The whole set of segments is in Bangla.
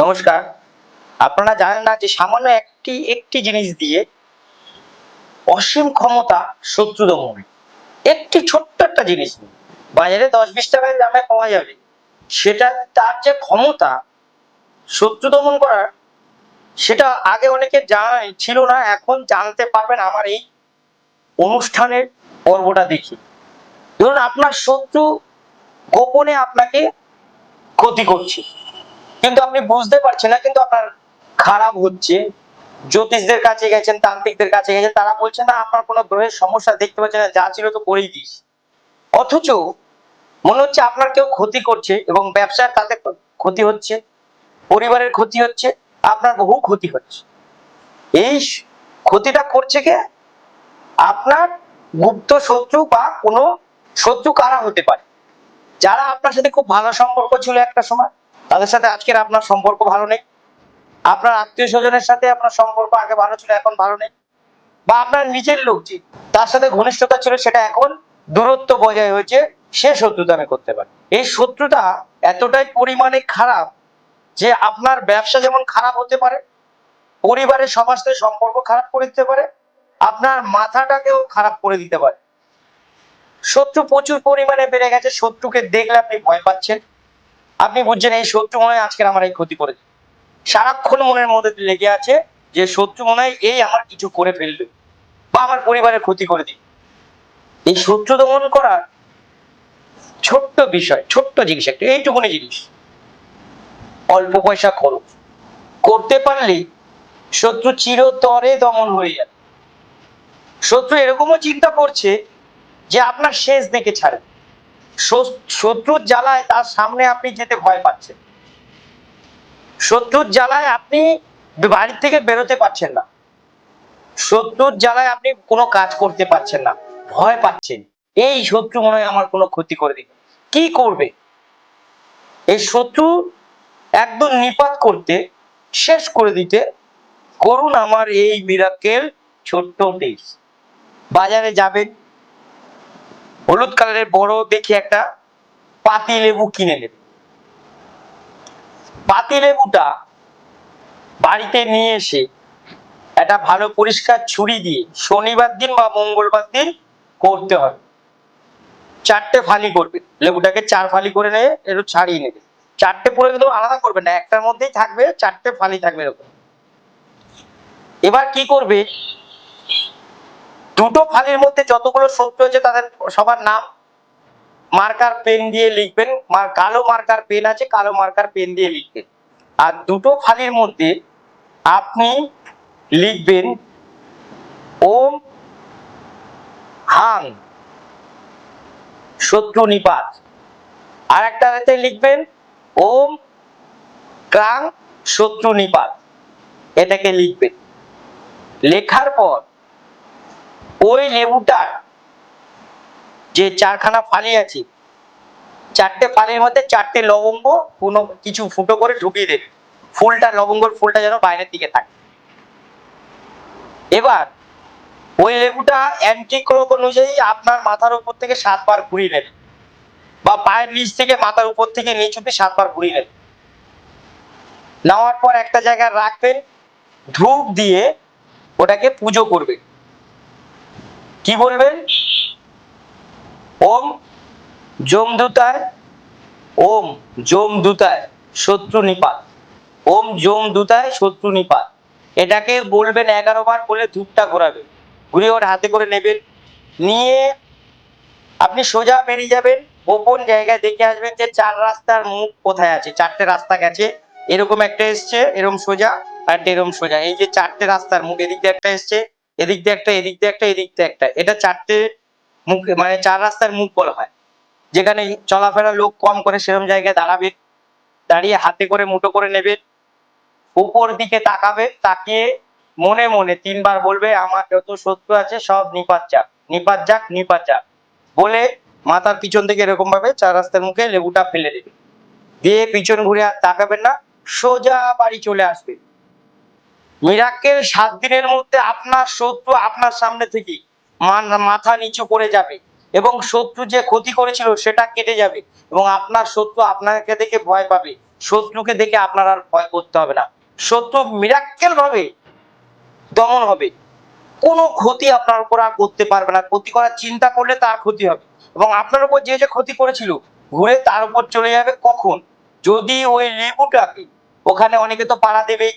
নমস্কার। আপনারা জানেন না যে সামান্য একটি একটি জিনিস দিয়ে অসীম ক্ষমতা শত্রু দমন একটি ছোট্ট একটা জিনিস বাজারে দশ বিশ টাকায় দামে পাওয়া যাবে। সেটা, তার যে ক্ষমতা শত্রু দমন করার, সেটা আগে অনেকে জানাই ছিল না, এখন জানতে পারবেন আমার এই অনুষ্ঠানের পর্বটা দেখি। ধরুন আপনার শত্রু গোপনে আপনাকে ক্ষতি করছে। কিন্তু আপনি বুঝতে পারছেন না, কিন্তু আপনার খারাপ হচ্ছে। জ্যোতিষদের কাছে গেছেন, তান্ত্রিকদের কাছে গেছেন, তারা বলছেন না, আপনার কোনো গ্রহের সমস্যা দেখতে পাচ্ছেন না, যা ছিল তো করেই দিস। অথচ মনে হচ্ছে আপনার কেউ ক্ষতি করছে এবং ব্যবসার তাতে ক্ষতি হচ্ছে, পরিবারের ক্ষতি হচ্ছে, আপনার বহু ক্ষতি হচ্ছে। এই ক্ষতিটা করছে কে? আপনার গুপ্ত শত্রু বা কোনো শত্রু কারা হতে পারে? যারা আপনার সাথে খুব ভালো সম্পর্ক ছিল একটা সময় তাদের সাথে আজকের আপনার সম্পর্ক ভালো নেই। আপনার আত্মীয় স্বজনের সাথে আপনার সম্পর্ক আগে ভালো ছিল, এখন ভালো নেই। বা আপনার নিজের লোক যে তার সাথে ঘনিষ্ঠতা ছিল, সেটা এখন দূরত্ব বজায় হয়েছে, সে শত্রুতা করতে পারে। এই শত্রুতা এতটাই পরিমাণে খারাপ যে আপনার ব্যবসা যেমন খারাপ হতে পারে পরিবারের সাথে সম্পর্ক খারাপ করে দিতে পারে, আপনার মাথাটাকেও খারাপ করে দিতে পারে। শত্রু প্রচুর পরিমাণে বেড়ে গেছে, শত্রুকে দেখলে আপনি ভয় পাচ্ছেন। আপনি বুঝছেন এই শত্রু মনে আজকের আমার এই ক্ষতি করেছে। সারাক্ষণ মনের মধ্যে লেগে আছে যে শত্রু মনে এই আমার কিছু করে ফেলবে বা আমার পরিবারের ক্ষতি করে দিবে। এই শত্রু দমন করার ছোট্ট বিষয়, ছোট্ট জিনিস একটা, এইটুকুনি জিনিস। অল্প পয়সা খরচ। করতে পারলেই শত্রু চিরতরে দমন হয়ে যাবে। শত্রু এরকমও চিন্তা করছে যে আপনার শেষ দেখে ছাড়ে শস- শত্রুর জ্বালায় তার সামনে আপনি যেতে ভয় পাচ্ছেন। শত্রুর জ্বালায় আপনি বাড়ি থেকে বেরোতে পারছেন না। শত্রুর জ্বালায় আপনি কোনো কাজ করতে পারছেন না। ভয় পাচ্ছেন। এই শত্রু মনে হয় আমার কোনো ক্ষতি করে দিবে কি করবে? এই শত্রু একদম নিপাত করতে, শেষ করে দিতে, করুন আমার এই মিরাকেল ছোট্ট টিপস বাজারে যাবেন। হলুদ কালারের বড় দেখি একটা পাতি লেবু কিনে নেবেন পাতি লেবুটা বাড়িতে নিয়ে এসে একটা ভালো পরিষ্কার ছুরি দিয়ে শনিবার দিন বা মঙ্গলবার দিন করতে হবে। চারটে ফালি করবে। লেবুটাকে চার ফালি করে নেবে একটু ছাড়িয়ে নেবে। চারটে পরে কিন্তু আলাদা করবে না, একটার মধ্যেই থাকবে, চারটে ফালি থাকবে এরকম। এবার কি করবে? দুটো ফালির মধ্যে যতগুলো শত্রু আছে তাদের সবার নাম, মার্কার পেন দিয়ে লিখবেন কালো মার্কার পেন আছে, কালো মার্কার পেন দিয়ে লিখবেন। আর দুটো ফালির মধ্যে আপনি লিখবেন, ওম হাং, শত্রু নিপাত। আর একটাতে লিখবেন, ওম ক্রাং শত্রু নিপাত। এটাকে লিখবেন। লেখার পর ওই লেবুটার যে চারখানা ফালি আছে, চারটে ফালির মধ্যে চারটে লবঙ্গ কোনো কিছু ফুটো করে ঢুকিয়ে দেবে ফুলটা, লবঙ্গর ফুলটা যেন বাইরের দিকে থাকে। এবার ওই লেবুটা অ্যান্টি অনুযায়ী আপনার মাথার উপর থেকে সাতবার ঘুরিয়ে নেবে বা পায়ের নিচ থেকে মাথার উপর থেকে নিচ অব্দি সাতবার ঘুরিয়ে নেবে। নেওয়ার পর একটা জায়গায় রাখবেন, ধূপ দিয়ে ওটাকে পুজো করবেন। কি বলবেন ওম জমদূতায় ওম জমদূতায় শত্রু নিপাত। ওম জমদূতায় শত্রু নিপাত। এটাকে বলবেন এগারো বার বলে ধূপটা ঘোরাবেন ঘুরিয়ে ওর হাতে করে নেবেন। নিয়ে আপনি সোজা বেরিয়ে যাবেন। গোপন জায়গায় দেখে আসবেন যে চার রাস্তার মুখ কোথায় আছে। চারটে রাস্তা গেছে। এরকম একটা এসছে এরকম সোজা, আর এরকম সোজা। এই যে চারটে রাস্তার মুখ, এদিক দিয়ে একটা এসছে। এদিক দিয়ে একটা, এদিক দিয়ে একটা, এদিক দিয়ে একটা। এটা চারটে মুখ মানে চার রাস্তার মুখ বলা হয়। যেখানে চলাফেরা লোক কম করে সেরকম জায়গায় দাঁড়াবে। দাঁড়িয়ে হাতে করে মুঠো করে নেবে। উপর দিকে তাকাবে, তাকিয়ে মনে মনে তিনবার বলবে, আমার যত শত্রু আছে সব নিপাত যাক নিপাত যাক নিপাত যাক। বলে মাথার পিছন থেকে এরকম ভাবে চার রাস্তার মুখে লেবুটা ফেলে দেবে। দিয়ে পিছন ঘুরে আর তাকাবেন না। সোজা বাড়ি চলে আসবে। মিরাক্কেল সাত দিনের মধ্যে আপনার শত্রু আপনার সামনে থেকে মাথা নিচু করে যাবে এবং শত্রু যে ক্ষতি করেছিল সেটা কেটে যাবে এবং আপনার শত্রু আপনাকে দেখে ভয় পাবে। শত্রুকে দেখে আপনার আর ভয় করতে হবে না। শত্রু মিরাক্কেল ভাবে দমন হবে। কোনো ক্ষতি আপনার উপর আর করতে পারবে না। ক্ষতি করার চিন্তা করলে তার ক্ষতি হবে এবং আপনার উপর যে যে ক্ষতি করেছিল ঘুরে তার উপর চলে যাবে কখন? যদি ওই লেবুটাকে, ওখানে অনেকে তো পাড়া দেবেই।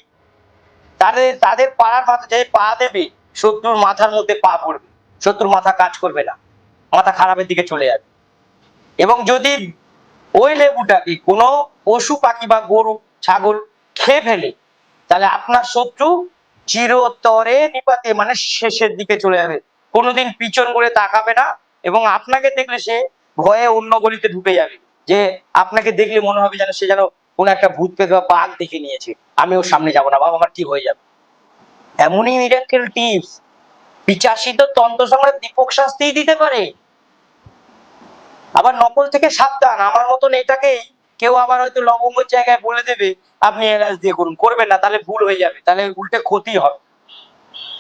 তাদের তাদের পাড়ার মাথা যে পা দেবে, শত্রুর মাথার মধ্যে পা পড়বে। শত্রুর মাথা কাজ করবে না। মাথা খারাপের দিকে চলে যাবে। এবং যদি ওই লেবুটাকে কোনো পশু পাখি বা গরু, ছাগল খেয়ে ফেলে, তাহলে আপনার শত্রু চিরতরে নিপাতে মানে শেষের দিকে চলে যাবে। কোনোদিন পিছন করে তাকাবে না এবং আপনাকে দেখলে সে ভয়ে অন্য গলিতে ঢুকে যাবে। যে আপনাকে দেখলে মনে হবে যেন সে যেন কোনো একটা ভূত পেতে বা বাঘ দেখে নিয়েছে, আমি ওর সামনে যাব না, বাবা আমার ঠিক হয়ে যাবে। এমনই মিরাকেল টিপস পিচাসি তো তন্ত্র সম্রাট দীপক শাস্তি দিতে পারে। আবার নকল থেকে সাবধান, আমার মতন এটাকেই কেউ আবার হয়তো লবঙ্গের জায়গায় বলে দেবে, আপনি এলাচ দিয়ে করুন। করবেন না, তাহলে ভুল হয়ে যাবে, তাহলে উল্টে ক্ষতি হবে।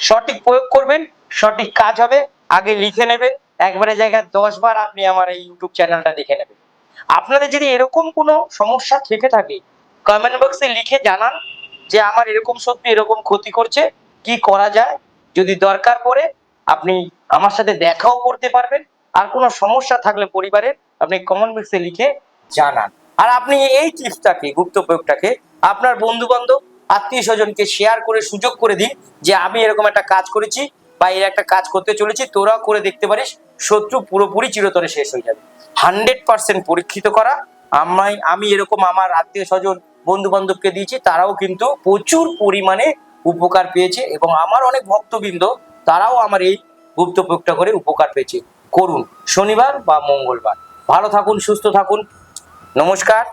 সঠিক প্রয়োগ করবেন, সঠিক কাজ হবে, আগে লিখে নেবেন একবারে জায়গায় দশ বার আপনি আমার এই ইউটিউব চ্যানেলটা দেখে নেবেন। আপনাদের যদি এরকম কোনো সমস্যা থেকে থাকে কমেন্ট বক্সে লিখে জানান যে আমার এরকম সত্যি এরকম ক্ষতি করছে, কি করা যায়? যদি দরকার পড়ে, আপনি আমার সাথে দেখাও করতে পারবেন। আর কোনো সমস্যা থাকলে পরিবারের আপনি কমেন্ট বক্সে লিখে জানান। আর আপনি এই টিপসটাকে গুপ্ত প্রয়োগটাকে আপনার বন্ধু বান্ধব আত্মীয় স্বজনকে শেয়ার করে, সুযোগ করে দিন যে আমি এরকম একটা কাজ করেছি বা এর একটা কাজ করতে চলেছি, তোরাও করে দেখতে পারিস, শত্রু পুরোপুরি চিরতরে শেষ হয়ে যাবে। হান্ড্রেড পার্সেন্ট পরীক্ষিত করা। আমায়, আমি এরকম আমার আত্মীয় স্বজন বন্ধু বান্ধবকে দিয়েছি, তারাও কিন্তু প্রচুর পরিমাণে উপকার পেয়েছে এবং আমার অনেক ভক্তবৃন্দ, তারাও আমার এই গুপ্ত প্রয়োগটা করে উপকার পেয়েছে। করুন, শনিবার বা মঙ্গলবার। ভালো থাকুন, সুস্থ থাকুন। নমস্কার।